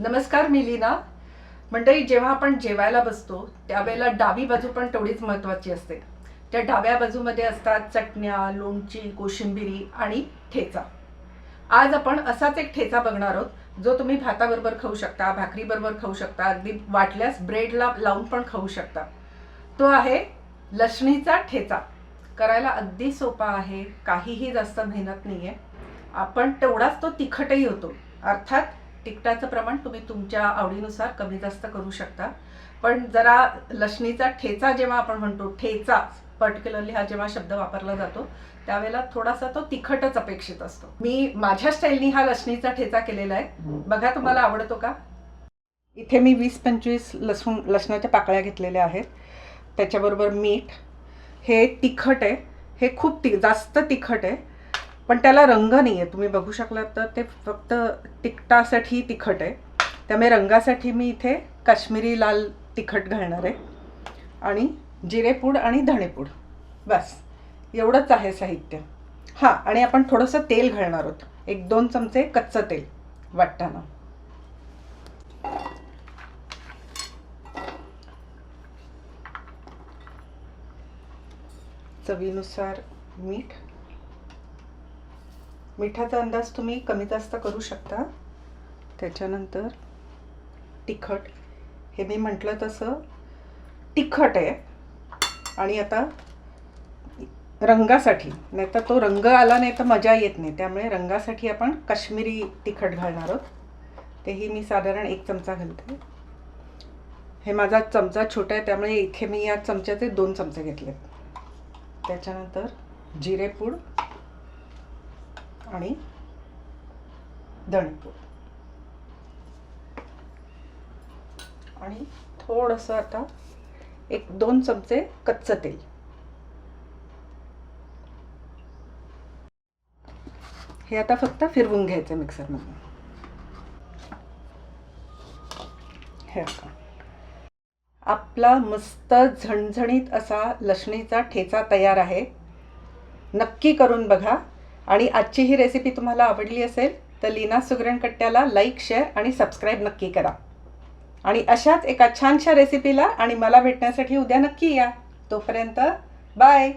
नमस्कार मी लीना. मंडळी जेव्हा आपण जेवायला बसतो त्यावेळेला डावी बाजू पण तेवढीच महत्त्वाची असते. त्या डाव्या बाजूमध्ये असतात चटण्या लोणची कोशिंबिरी आणि ठेचा. आज आपण असाच एक ठेचा बघणार आहोत जो तुम्ही भाताबरोबर खाऊ शकता भाकरीबरोबर खाऊ शकता अगदी वाटल्यास ब्रेडला लावून पण खाऊ शकता. तो आहे लसणीचा ठेचा. करायला अगदी सोपा आहे काहीही जास्त मेहनत नाही आहे आपण तेवढाच तो तिखटही होतो. अर्थात तिखटाचं प्रमाण तुम्ही तुमच्या आवडीनुसार कमी जास्त करू शकता. पण जरा लसणीचा ठेचा जेव्हा आपण म्हणतो ठेचा पर्टिक्युलरली हा जेव्हा शब्द वापरला जातो त्यावेळेला थोडासा तो तिखटच अपेक्षित असतो. मी माझ्या स्टाईलनी हा लसणीचा ठेचा केलेला आहे. बघा तुम्हाला आवडतो का? इथे मी वीस पंचवीस लसूण लसणाच्या पाकळ्या घेतलेल्या आहेत. त्याच्याबरोबर मीठ. हे तिखट आहे. हे खूप ति जास्त तिखट आहे. पण त्याला रंग नाही आहे तुम्ही बघू शकलात तर ते फक्त तिखटासाठी तिखट आहे. त्यामुळे रंगासाठी मी इथे काश्मीरी लाल तिखट घालणार आहे. आणि जिरेपूड आणि धणेपूड. बस. एवढंच आहे साहित्य. हां आणि आपण थोडंसं तेल घालणार आहोत. एक दोन चमचे कच्चं तेल वाटताना. चवीनुसार मीठ मिठाचा अंदाज तुम्ही कमी जास्त करू शकता. त्याच्यानंतर तिखट. हे मी म्हटलं तसं तिखट आहे. आणि आता रंगासाठी नाही तर तो रंग आला नाही तर मजा येत नाही. त्यामुळे रंगासाठी आपण काश्मीरी तिखट घालणार आहोत. तेही मी साधारण एक चमचा घालते. हे माझा चमचा छोटा आहे त्यामुळे इथे मी या चमच्याचे दोन चमचे घेतले त्याच्यानंतर जिरेपूड आणि दणपूर आणि थोडंसं आता एक दोन चमचे कच्चं तेल. हे आता फक्त फिरवून घ्यायचं मिक्सरमधून. हे आपला मस्त झणझणीत असा लसणीचा ठेचा तयार आहे. नक्की करून बघा. आणि आजची ही रेसिपी तुम्हाला आवडली असेल तर लीना सुगरणकट्ट्याला लाईक शेअर आणि सबस्क्राईब नक्की करा. आणि अशाच एका छानशा रेसिपीला आणि मला भेटण्यासाठी उद्या नक्की या. तोपर्यंत बाय